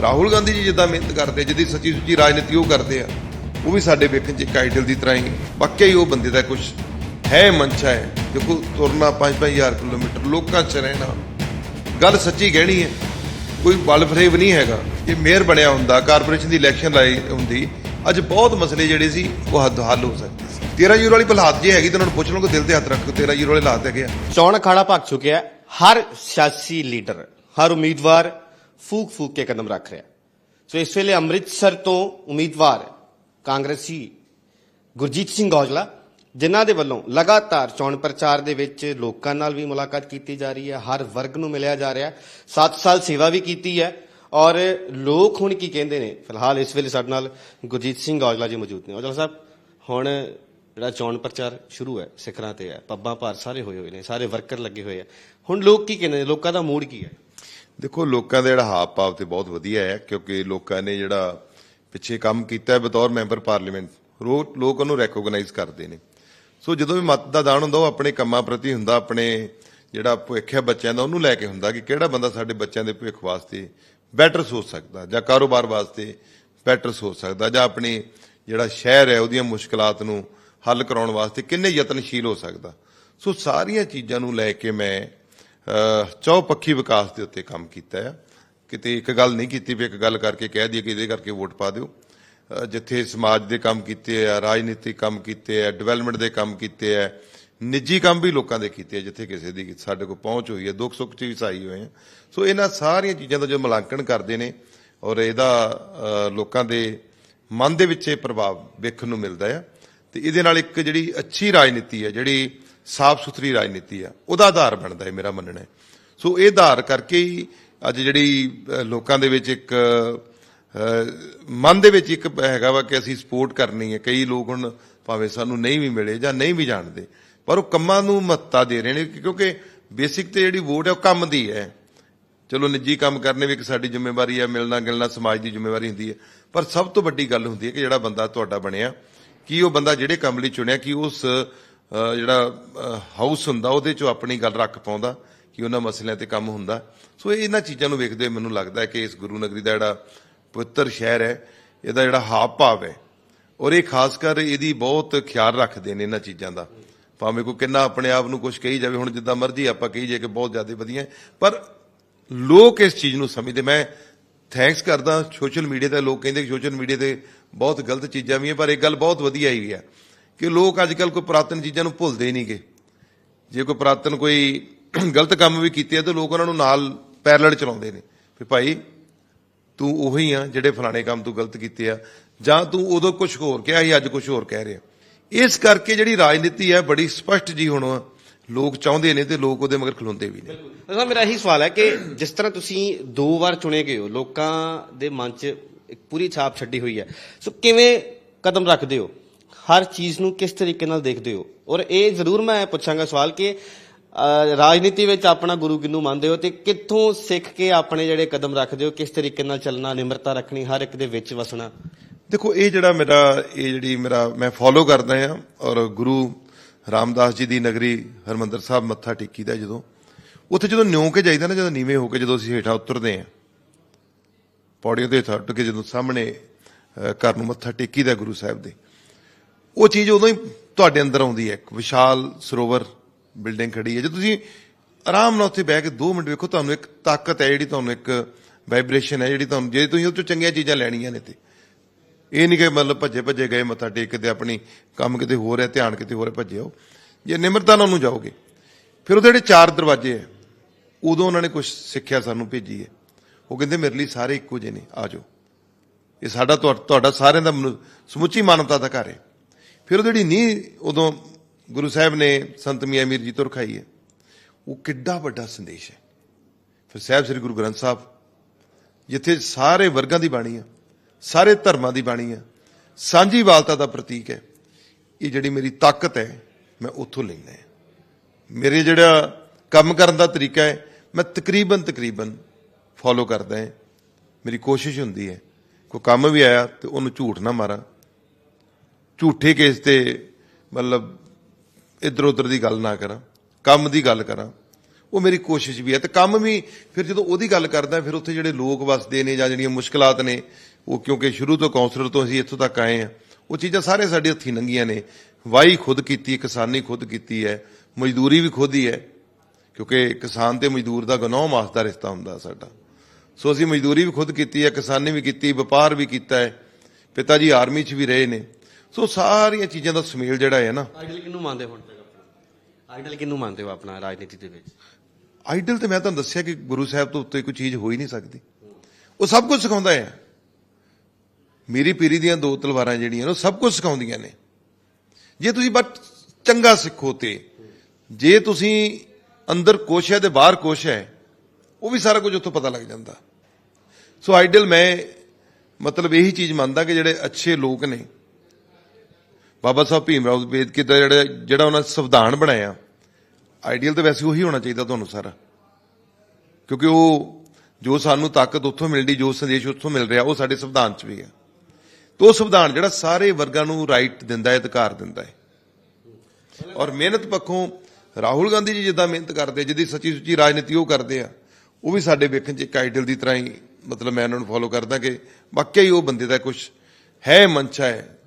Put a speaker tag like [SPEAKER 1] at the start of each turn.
[SPEAKER 1] ਰਾਹੁਲ ਗਾਂਧੀ ਜੀ ਜਿੱਦਾਂ ਮਿਹਨਤ ਕਰਦੇ ਆ, ਸੱਚੀ ਸੁੱਚੀ ਰਾਜਨੀਤੀ ਉਹ ਕਰਦੇ ਆ ਉਹ ਵੀ ਸਾਡੇ ਵੇਖਣ 'ਚ ਇੱਕ ਆਈਡਲ ਦੀ ਤਰ੍ਹਾਂ ਹੀ ਵਾਕਿਆ ਹੀ ਉਹ ਬੰਦੇ ਦਾ ਕੁਝ ਹੈ ਮਨਸ਼ਾ ਹੈ। ਦੇਖੋ ਤੁਰਨਾ 5-5000 ਕਿਲੋਮੀਟਰ ਲੋਕਾਂ 'ਚ ਰਹਿਣਾ ਗੱਲ ਸੱਚੀ ਕਹਿਣੀ ਹੈ। ਕੋਈ ਬਲ ਫਰੇਵ ਨਹੀਂ ਹੈਗਾ। ਜੇ ਮੇਅਰ ਬਣਿਆ ਹੁੰਦਾ ਕਾਰਪੋਰੇਸ਼ਨ ਦੀ ਇਲੈਕਸ਼ਨ ਲਾਈ ਹੁੰਦੀ ਅੱਜ ਬਹੁਤ ਮਸਲੇ ਜਿਹੜੇ ਸੀ ਉਹ ਹੱਦ ਹੱਲ ਹੋ ਸਕਦੇ ਸੀ। 13 ਯੂਰੋ ਵਾਲੀ ਹਾਲਾਤ ਜੇ ਹੈਗੀ ਤਾਂ ਉਹਨਾਂ ਨੂੰ ਪੁੱਛ ਲਓ ਕਿ ਦਿਲ ਤੇ ਹੱਥ ਰੱਖ ਕੇ 13 ਯੂਰੋ ਵਾਲੇ ਹਾਲਾਤ ਹੈਗੇ ਆ।
[SPEAKER 2] ਚੋਣ ਅਖਾੜਾ ਭਗ ਚੁੱਕਿਆ ਹਰ ਸਿਆਸੀ ਲੀਡਰ ਹਰ ਉਮੀਦਵਾਰ ਫੂਕ ਫੂਕ ਕੇ ਕਦਮ ਰੱਖ ਰਿਹਾ ਸੋ ਇਸ ਵੇਲੇ ਅੰਮ੍ਰਿਤਸਰ ਤੋਂ ਉਮੀਦਵਾਰ ਕਾਂਗਰਸੀ ਗੁਰਜੀਤ ਸਿੰਘ ਔਜਲਾ ਜਿਨ੍ਹਾਂ ਦੇ ਵੱਲੋਂ ਲਗਾਤਾਰ ਚੋਣ ਪ੍ਰਚਾਰ ਦੇ ਵਿੱਚ ਲੋਕਾਂ ਨਾਲ ਵੀ ਮੁਲਾਕਾਤ ਕੀਤੀ ਜਾ ਰਹੀ ਹੈ ਹਰ ਵਰਗ ਨੂੰ ਮਿਲਿਆ ਜਾ ਰਿਹਾ ਹੈ 7 ਸਾਲ ਸੇਵਾ ਵੀ ਕੀਤੀ ਹੈ ਔਰ ਲੋਕ ਹੁਣ ਕੀ ਕਹਿੰਦੇ ਨੇ ਫਿਲਹਾਲ ਇਸ ਵੇਲੇ ਸਾਡੇ ਨਾਲ ਗੁਰਜੀਤ ਸਿੰਘ ਔਜਲਾ ਜੀ ਮੌਜੂਦ ਨੇ ਔਜਲਾ ਸਾਹਿਬ ਹੁਣ ਜਿਹੜਾ ਚੋਣ ਪ੍ਰਚਾਰ ਸ਼ੁਰੂ ਹੈ ਸਿਖਰਾਂ ਤੇ ਹੈ ਪੱਬਾਂ ਭਾਰ ਸਾਰੇ ਹੋਏ ਹੋਏ ਨੇ ਸਾਰੇ ਵਰਕਰ ਲੱਗੇ ਹੋਏ ਆ ਹੁਣ ਲੋਕ ਕੀ ਕਹਿੰਦੇ ਨੇ ਲੋਕਾਂ ਦਾ ਮੂਡ ਕੀ ਹੈ
[SPEAKER 1] ਦੇਖੋ, ਲੋਕਾਂ ਦਾ ਜਿਹੜਾ ਹਾਵ ਭਾਵ ਤੇ ਬਹੁਤ ਵਧੀਆ ਹੈ, ਕਿਉਂਕਿ ਲੋਕਾਂ ਨੇ ਜਿਹੜਾ ਪਿੱਛੇ ਕੰਮ ਕੀਤਾ ਹੈ ਬਤੌਰ ਮੈਂਬਰ ਪਾਰਲੀਮੈਂਟ, ਰੋ- ਲੋਕ ਉਹਨੂੰ ਰੈਕੋਗਨਾਈਜ਼ ਕਰਦੇ ਨੇ। ਸੋ ਜਦੋਂ ਵੀ ਮਤ ਦਾ ਦਾਨ ਹੁੰਦਾ, ਉਹ ਆਪਣੇ ਕੰਮਾਂ ਪ੍ਰਤੀ ਹੁੰਦਾ, ਆਪਣੇ ਜਿਹੜਾ ਭਵਿੱਖ ਹੈ ਬੱਚਿਆਂ ਦਾ, ਉਹਨੂੰ ਲੈ ਕੇ ਹੁੰਦਾ ਕਿ ਕਿਹੜਾ ਬੰਦਾ ਸਾਡੇ ਬੱਚਿਆਂ ਦੇ ਭਵਿੱਖ ਵਾਸਤੇ ਬੈਟਰ ਸੋਚ ਸਕਦਾ, ਜਾਂ ਕਾਰੋਬਾਰ ਵਾਸਤੇ ਬੈਟਰ ਸੋਚ ਸਕਦਾ, ਜਾਂ ਆਪਣੇ ਜਿਹੜਾ ਸ਼ਹਿਰ ਹੈ, ਉਹਦੀਆਂ ਮੁਸ਼ਕਲਾਂ ਨੂੰ ਹੱਲ ਕਰਾਉਣ ਵਾਸਤੇ ਕਿੰਨੇ ਯਤਨਸ਼ੀਲ ਹੋ ਸਕਦਾ। ਸੋ ਸਾਰੀਆਂ ਚੀਜ਼ਾਂ ਨੂੰ ਲੈ ਕੇ ਮੈਂ ਚੌਪੱਖੀ ਵਿਕਾਸ ਦੇ ਉੱਤੇ ਕੰਮ ਕੀਤਾ ਹੈ ਕਿਤੇ ਇੱਕ ਗੱਲ ਨਹੀਂ ਕੀਤੀ ਵੀ ਇੱਕ ਗੱਲ ਕਰਕੇ ਕਹਿ ਦਈਏ ਕਿ ਇਹਦੇ ਕਰਕੇ ਵੋਟ ਪਾ ਦਿਓ। ਜਿੱਥੇ ਸਮਾਜ ਦੇ ਕੰਮ ਕੀਤੇ ਆ, ਰਾਜਨੀਤਿਕ ਕੰਮ ਕੀਤੇ ਆ ਡਿਵੈਲਪਮੈਂਟ ਦੇ ਕੰਮ ਕੀਤੇ ਆ, ਨਿੱਜੀ ਕੰਮ ਵੀ ਲੋਕਾਂ ਦੇ ਕੀਤੇ ਆ, ਜਿੱਥੇ ਕਿਸੇ ਦੀ ਸਾਡੇ ਕੋਲ ਪਹੁੰਚ ਹੋਈ ਹੈ ਦੁੱਖ ਸੁੱਖ ਚ ਵੀ ਸਹਾਈ ਹੋਏ ਆ। ਸੋ ਇਹਨਾਂ ਸਾਰੀਆਂ ਚੀਜ਼ਾਂ ਦਾ ਜੋ ਮੁਲਾਂਕਣ ਕਰਦੇ ਨੇ ਔਰ ਇਹਦਾ ਲੋਕਾਂ ਦੇ ਮਨ ਦੇ ਵਿੱਚ ਇਹ ਪ੍ਰਭਾਵ ਵੇਖਣ ਨੂੰ ਮਿਲਦਾ ਆ। ਤੇ ਇਹਦੇ ਨਾਲ ਇੱਕ ਜਿਹੜੀ ਅੱਛੀ ਰਾਜਨੀਤੀ ਹੈ ਜਿਹੜੀ ਸਾਫ਼ ਸੁਥਰੀ ਰਾਜਨੀਤੀ ਆ, ਉਹਦਾ ਆਧਾਰ ਬਣਦਾ ਹੈ ਮੇਰਾ ਮੰਨਣਾ ਹੈ। ਸੋ ਇਹ ਆਧਾਰ ਕਰਕੇ ਹੀ ਅੱਜ ਜਿਹੜੀ ਲੋਕਾਂ ਦੇ ਵਿੱਚ ਇੱਕ ਮਨ ਦੇ ਵਿੱਚ ਇੱਕ ਹੈਗਾ ਵਾ ਕਿ ਅਸੀਂ ਸਪੋਰਟ ਕਰਨੀ ਹੈ। ਕਈ ਲੋਕ ਹੁਣ ਭਾਵੇਂ ਸਾਨੂੰ ਨਹੀਂ ਵੀ ਮਿਲੇ ਜਾਂ ਨਹੀਂ ਵੀ ਜਾਣਦੇ, ਪਰ ਉਹ ਕੰਮਾਂ ਨੂੰ ਮਹੱਤਤਾ ਦੇ ਰਹੇ ਨੇ ਕਿਉਂਕਿ ਬੇਸਿਕ ਤੇ ਜਿਹੜੀ ਵੋਟ ਹੈ ਉਹ ਕੰਮ ਦੀ ਹੈ। ਚਲੋ ਨਿੱਜੀ ਕੰਮ ਕਰਨੇ ਵੀ ਇੱਕ ਸਾਡੀ ਜ਼ਿੰਮੇਵਾਰੀ ਹੈ, ਮਿਲਣਾ ਗਿਲਣਾ ਸਮਾਜ ਦੀ ਜ਼ਿੰਮੇਵਾਰੀ ਹੁੰਦੀ ਹੈ, ਪਰ ਸਭ ਤੋਂ ਵੱਡੀ ਗੱਲ ਹੁੰਦੀ ਹੈ ਕਿ ਜਿਹੜਾ ਬੰਦਾ ਤੁਹਾਡਾ ਬਣਿਆ, ਕਿ ਉਹ ਬੰਦਾ ਜਿਹੜੇ ਕੰਮ ਲਈ ਚੁਣਿਆ, ਕਿ ਉਸ ਜਿਹੜਾ ਹਾਊਸ ਹੁੰਦਾ, ਉਹਦੇ ਚੋਂ ਆਪਣੀ ਗੱਲ ਰੱਖ ਪਾਉਂਦਾ ਕਿ ਉਹਨਾਂ ਮਸਲਿਆਂ ਤੇ ਕੰਮ ਹੁੰਦਾ। ਸੋ ਇਹਨਾਂ ਚੀਜ਼ਾਂ ਨੂੰ ਵੇਖਦੇ ਹੋਏ ਮੈਨੂੰ ਲੱਗਦਾ ਕਿ ਇਸ ਗੁਰੂ ਨਗਰੀ ਦਾ ਜਿਹੜਾ ਪਵਿੱਤਰ ਸ਼ਹਿਰ ਹੈ, ਇਹਦਾ ਜਿਹੜਾ ਹਾਵ ਭਾਵ ਹੈ, ਔਰ ਇਹ ਖਾਸ ਕਰ ਇਹਦੀ ਬਹੁਤ ਖਿਆਲ ਰੱਖਦੇ ਨੇ ਇਹਨਾਂ ਚੀਜ਼ਾਂ ਦਾ। ਭਾਵੇਂ ਕੋਈ ਕਿੰਨਾ ਆਪਣੇ ਆਪ ਨੂੰ ਕੁਝ ਕਹੀ ਜਾਵੇ, ਹੁਣ ਜਿੱਦਾਂ ਮਰਜ਼ੀ ਆਪਾਂ ਕਹੀ ਜਾਏ ਕਿ ਬਹੁਤ ਜ਼ਿਆਦਾ ਵਧੀਆ, ਪਰ ਲੋਕ ਇਸ ਚੀਜ਼ ਨੂੰ ਸਮਝਦੇ। ਮੈਂ ਥੈਂਕਸ ਕਰਦਾ ਸੋਸ਼ਲ ਮੀਡੀਆ ਤੇ ਲੋਕ ਕਹਿੰਦੇ ਕਿ ਸੋਸ਼ਲ ਮੀਡੀਆ ਤੇ ਬਹੁਤ ਗਲਤ ਚੀਜ਼ਾਂ ਵੀ ਹੈ ਪਰ ਇਹ ਗੱਲ ਬਹੁਤ ਵਧੀਆ ਹੀ ਹੈ ਕਿ ਲੋਕ ਅੱਜ ਕੱਲ ਕੋਈ ਪੁਰਾਤਨ ਚੀਜ਼ਾਂ ਨੂੰ ਭੁੱਲਦੇ ਹੀ ਨਹੀਂਗੇ। ਜੇ ਕੋਈ ਪੁਰਾਤਨ ਕੋਈ ਗਲਤ ਕੰਮ ਵੀ ਕੀਤੇ ਆ, ਤਾਂ ਲੋਕ ਉਹਨਾਂ ਨੂੰ ਨਾਲ ਪੈਰਲਲ ਚਲਾਉਂਦੇ ਨੇ। ਵੀ ਭਾਈ, ਤੂੰ ਉਹੀ ਆ ਜਿਹੜੇ ਫਲਾਣੇ ਕੰਮ ਤੂੰ ਗਲਤ ਕੀਤੇ ਆ, ਜਾਂ ਤੂੰ ਉਦੋਂ ਕੁਝ ਹੋਰ ਕਿਹਾ ਸੀ, ਅੱਜ ਕੁਝ ਹੋਰ ਕਹਿ ਰਿਹਾ। ਇਸ ਕਰਕੇ ਜਿਹੜੀ ਰਾਜਨੀਤੀ ਹੈ, ਬੜੀ ਸਪਸ਼ਟ ਜੀ ਹੁਣ ਲੋਕ ਚਾਹੁੰਦੇ ਨੇ ਤੇ ਲੋਕ ਉਹਦੇ ਮਗਰ ਖਲੋਂਦੇ ਵੀ ਨੇ।
[SPEAKER 2] ਅਸਾ ਮੇਰਾ ਇਹੀ ਸਵਾਲ ਹੈ ਕਿ ਜਿਸ ਤਰ੍ਹਾਂ ਤੁਸੀਂ ਦੋ ਵਾਰ ਚੁਣੇ ਗਏ ਹੋ, ਲੋਕਾਂ ਦੇ ਮਨ 'ਚ ਇੱਕ ਪੂਰੀ ਛਾਪ ਛੱਡੀ ਹੋਈ ਹੈ। ਸੋ ਕਿਵੇਂ ਕਦਮ ਰੱਖਦੇ ਹੋ? ਹਰ ਚੀਜ਼ ਨੂੰ ਕਿਸ ਤਰੀਕੇ ਨਾਲ ਦੇਖਦੇ ਹੋ? ਔਰ ਇਹ ਜ਼ਰੂਰ ਮੈਂ ਪੁੱਛਾਂਗਾ ਸਵਾਲ ਕਿ ਰਾਜਨੀਤੀ ਵਿੱਚ ਆਪਣਾ ਗੁਰੂ ਕਿੰਨੂੰ ਮੰਨਦੇ ਹੋ ਤੇ ਕਿੱਥੋਂ ਸਿੱਖ ਕੇ ਆਪਣੇ ਜਿਹੜੇ ਕਦਮ ਰੱਖਦੇ ਹੋ, ਕਿਸ ਤਰੀਕੇ ਨਾਲ ਚੱਲਣਾ, ਨਿਮਰਤਾ ਰੱਖਣੀ, ਹਰ ਇੱਕ ਦੇ ਵਿੱਚ ਵਸਣਾ?
[SPEAKER 1] ਦੇਖੋ, ਇਹ ਜਿਹੜਾ ਮੇਰਾ, ਇਹ ਜਿਹੜੀ ਮੇਰਾ, ਮੈਂ ਫੋਲੋ ਕਰਦਾ ਆ ਔਰ ਗੁਰੂ ਰਾਮਦਾਸ ਜੀ ਦੀ ਨਗਰੀ ਹਰਮੰਦਰ ਸਾਹਿਬ ਮੱਥਾ ਟੇਕੀਦਾ ਜਦੋਂ। ਉੱਥੇ ਜਦੋਂ ਨਿਉਂ ਕੇ ਜਾਈਦਾ ਨਾ, ਜਦੋਂ ਨੀਵੇਂ ਹੋ ਕੇ ਜਦੋਂ ਅਸੀਂ ਹੇਠਾਂ ਉਤਰਦੇ ਆ ਪੌੜੀਆਂ ਤੇ ਹੇਠਾਂ ਉੱਤਰ ਕੇ ਜਦੋਂ ਸਾਹਮਣੇ ਘਰ ਨੂੰ ਮੱਥਾ ਟੇਕੀਦਾ ਗੁਰੂ ਸਾਹਿਬ ਦੇ। ਉਹ ਚੀਜ਼ ਉਦੋਂ ਹੀ ਤੁਹਾਡੇ ਅੰਦਰ ਆਉਂਦੀ ਹੈ। ਇੱਕ ਵਿਸ਼ਾਲ ਸਰੋਵਰ ਬਿਲਡਿੰਗ ਖੜੀ ਹੈ। ਜੇ ਤੁਸੀਂ ਆਰਾਮ ਨਾਲ ਉੱਥੇ ਬਹਿ ਕੇ 2 ਮਿੰਟ ਵੇਖੋ, ਤੁਹਾਨੂੰ ਇੱਕ ਤਾਕਤ ਹੈ ਜਿਹੜੀ ਤੁਹਾਨੂੰ ਇੱਕ ਵਾਈਬ੍ਰੇਸ਼ਨ ਹੈ ਜਿਹੜੀ ਤੁਹਾਨੂੰ ਜੇ ਤੁਸੀਂ ਉਹ ਤੋਂ ਚੰਗੀਆਂ ਚੀਜ਼ਾਂ ਲੈਣੀਆਂ ਨੇ ਤੇ। ਇਹ ਨਹੀਂ ਕਿ ਮਤਲਬ ਭੱਜੇ ਭੱਜੇ ਗਏ ਮੱਥਾ ਟੇਕ ਕੇ ਆਪਣੀ ਕੰਮ ਕਿਤੇ ਹੋਰ ਹੈ, ਧਿਆਨ ਕਿਤੇ ਹੋਰ ਹੈ, ਭੱਜੇ ਹੋ ਜੇ ਨਿਮਰਤਾ ਨਾਲ ਉਹਨੂੰ ਜਾਓਗੇ, ਫਿਰ ਉਹਦੇ ਜਿਹੜੇ ਚਾਰ ਦਰਵਾਜ਼ੇ ਹੈ, ਉਦੋਂ ਉਹਨਾਂ ਨੇ ਕੁਝ ਸਿੱਖਿਆ ਸਾਨੂੰ ਭੇਜੀ ਹੈ। ਉਹ ਕਹਿੰਦੇ, ਮੇਰੇ ਲਈ ਸਾਰੇ ਇੱਕੋ ਜਿਹੇ ਨੇ, ਆ ਜਾਓ। ਇਹ ਸਾਡਾ ਤੁਹਾ- ਤੁਹਾਡਾ ਸਾਰਿਆਂ ਦਾ ਮਨੁ- ਸਮੁੱਚੀ ਮਾਨਵਤਾ ਦਾ ਘਰ ਹੈ। ਫਿਰ ਉਹ ਜਿਹੜੀ ਨੀਂਹ ਉਦੋਂ ਗੁਰੂ ਸਾਹਿਬ ਨੇ ਸੰਤ ਮੀਆਂ ਮੀਰ ਜੀ ਤੋਂ ਰਖਾਈ ਹੈ, ਉਹ ਕਿੱਡਾ ਵੱਡਾ ਸੰਦੇਸ਼ ਹੈ। ਫਿਰ ਸਾਹਿਬ ਸ੍ਰੀ ਗੁਰੂ ਗ੍ਰੰਥ ਸਾਹਿਬ, ਜਿੱਥੇ ਸਾਰੇ ਵਰਗਾਂ ਦੀ ਬਾਣੀ ਆ ਸਾਰੇ ਧਰਮਾਂ ਦੀ ਬਾਣੀ ਆ ਸਾਂਝੀ ਵਾਲਤਾ ਦਾ ਪ੍ਰਤੀਕ ਹੈ, ਇਹ ਜਿਹੜੀ ਮੇਰੀ ਤਾਕਤ ਹੈ, ਮੈਂ ਉੱਥੋਂ ਲੈਂਦਾ ਹੈ। ਮੇਰੇ ਜਿਹੜਾ ਕੰਮ ਕਰਨ ਦਾ ਤਰੀਕਾ ਹੈ, ਮੈਂ ਤਕਰੀਬਨ ਤਕਰੀਬਨ ਫੋਲੋ ਕਰਦਾ ਹਾਂ। ਮੇਰੀ ਕੋਸ਼ਿਸ਼ ਹੁੰਦੀ ਹੈ, ਕੋਈ ਕੰਮ ਵੀ ਆਇਆ ਤੇ ਉਹਨੂੰ ਝੂਠ ਨਾ ਮਾਰਾਂ। ਝੂਠੇ ਕੇਸ ਤੇ ਮਤਲਬ ਇਧਰ ਉਧਰ ਦੀ ਗੱਲ ਨਾ ਕਰਾਂ, ਕੰਮ ਦੀ ਗੱਲ ਕਰਾਂ, ਉਹ ਮੇਰੀ ਕੋਸ਼ਿਸ਼ ਵੀ ਹੈ। ਤੇ ਕੰਮ ਵੀ ਫਿਰ ਜਦੋਂ ਉਹਦੀ ਗੱਲ ਕਰਦਾ, ਫਿਰ ਉੱਥੇ ਜਿਹੜੇ ਲੋਕ ਵਸਦੇ ਨੇ ਜਾਂ ਜਿਹੜੀਆਂ ਮੁਸ਼ਕਲਾਤ ਨੇ, ਉਹ ਕਿਉਂਕਿ ਸ਼ੁਰੂ ਤੋਂ ਕਾਉਂਸਲਰ ਤੋਂ ਅਸੀਂ ਇੱਥੋਂ ਤੱਕ ਆਏ ਆ ਉਹ ਚੀਜ਼ਾਂ ਸਾਰੇ ਸਾਡੇ ਹੱਥੀਂ ਨੰਗੀਆਂ ਨੇ। ਵਾਈ ਖੁਦ ਕੀਤੀ, ਕਿਸਾਨੀ ਖੁਦ ਕੀਤੀ ਹੈ, ਮਜ਼ਦੂਰੀ ਵੀ ਖੁਦ ਹੀ ਹੈ, ਕਿਉਂਕਿ ਕਿਸਾਨ ਤੇ ਮਜ਼ਦੂਰ ਦਾ ਗਨੋਹ ਮਾਸ ਦਾ ਰਿਸ਼ਤਾ ਹੁੰਦਾ ਸਾਡਾ। ਸੋ ਅਸੀਂ ਮਜ਼ਦੂਰੀ ਵੀ ਖੁਦ ਕੀਤੀ ਹੈ, ਕਿਸਾਨੀ ਵੀ ਕੀਤੀ, ਵਪਾਰ ਵੀ ਕੀਤਾ ਹੈ। ਪਿਤਾ ਜੀ ਆਰਮੀ 'ਚ ਵੀ ਰਹੇ ਨੇ। ਸੋ ਸਾਰੀਆਂ ਚੀਜ਼ਾਂ ਦਾ ਸੁਮੇਲ ਜਿਹੜਾ ਹੈ ਨਾ
[SPEAKER 2] ਆਈਡਲ ਕਿਹਨੂੰ ਮੰਨਦੇ ਹੁਣ? ਤੱਕ ਆਪਣਾ ਆਈਡਲ ਕਿਹਨੂੰ ਮੰਨਦੇ ਹੋ ਆਪਣਾ ਰਾਜਨੀਤੀ ਦੇ ਵਿੱਚ?
[SPEAKER 1] ਆਈਡਲ ਤੇ ਮੈਂ ਤੁਹਾਨੂੰ ਦੱਸਿਆ ਕਿ ਗੁਰੂ ਸਾਹਿਬ ਤੋਂ ਉੱਤੇ ਕੋਈ ਚੀਜ਼ ਹੋ ਹੀ ਨਹੀਂ ਸਕਦੀ। ਉਹ ਸਭ ਕੁਝ ਸਿਖਾਉਂਦਾ ਹੈ। ਮੇਰੀ ਪੀਰੀ ਦੀਆਂ ਦੋ ਤਲਵਾਰਾਂ ਜਿਹੜੀਆਂ ਨੇ ਉਹ ਸਭ ਕੁਝ ਸਿਖਾਉਂਦੀਆਂ ਨੇ। ਜੇ ਤੁਸੀਂ ਬਸ ਚੰਗਾ ਸਿੱਖੋ ਤੇ ਜੇ ਤੁਸੀਂ ਅੰਦਰ ਕੁਛ ਹੈ ਤੇ ਬਾਹਰ ਕੁਛ ਹੈ ਉਹ ਵੀ ਸਾਰਾ ਕੁਝ ਉੱਥੋਂ ਪਤਾ ਲੱਗ ਜਾਂਦਾ। ਸੋ ਆਈਡਲ ਮੈਂ ਮਤਲਬ ਇਹੀ ਚੀਜ਼ ਮੰਨਦਾ ਕਿ ਜਿਹੜੇ ਅੱਛੇ ਲੋਕ ਨੇ ਬਾਬਾ ਸਾਹਿਬ ਭੀਮ ਰਾਓ ਅੰਬੇਦਕਰ ਦਾ ਜਿਹੜਾ ਜਿਹੜਾ ਉਹਨਾਂ ਸੰਵਿਧਾਨ ਬਣਾਇਆ, ਆਈਡੀਅਲ ਤਾਂ ਵੈਸੇ ਉਹੀ ਹੋਣਾ ਚਾਹੀਦਾ ਤੁਹਾਨੂੰ ਸਾਰਾ। ਕਿਉਂਕਿ ਉਹ ਜੋ ਸਾਨੂੰ ਤਾਕਤ ਉੱਥੋਂ ਮਿਲਦੀ, ਜੋ ਸੰਦੇਸ਼ ਉੱਥੋਂ ਮਿਲ ਰਿਹਾ, ਉਹ ਸਾਡੇ ਸੰਵਿਧਾਨ 'ਚ ਵੀ ਹੈ ਤੇ ਉਹ ਸੰਵਿਧਾਨ ਜਿਹੜਾ ਸਾਰੇ ਵਰਗਾਂ ਨੂੰ ਰਾਈਟ ਦਿੰਦਾ ਹੈ, ਅਧਿਕਾਰ ਦਿੰਦਾ ਹੈ। ਔਰ ਮਿਹਨਤ ਪੱਖੋਂ ਰਾਹੁਲ ਗਾਂਧੀ ਜੀ ਜਿੱਦਾਂ ਮਿਹਨਤ ਕਰਦੇ, ਜਿਹਦੀ ਸੱਚੀ ਸੁੱਚੀ ਰਾਜਨੀਤੀ ਉਹ ਕਰਦੇ ਆ, ਉਹ ਵੀ ਸਾਡੇ ਵੇਖਣ 'ਚ ਇੱਕ ਆਈਡਲ ਦੀ ਤਰ੍ਹਾਂ ਹੀ ਮਤਲਬ ਮੈਂ ਉਹਨਾਂ ਨੂੰ ਫੋਲੋ ਕਰਦਾ ਕਿ ਵਾਕਿਆ ਹੀ ਉਹ ਬੰਦੇ ਦਾ ਕੁਝ ਹੈ ਮਨਸ਼ਾ ਹੈ।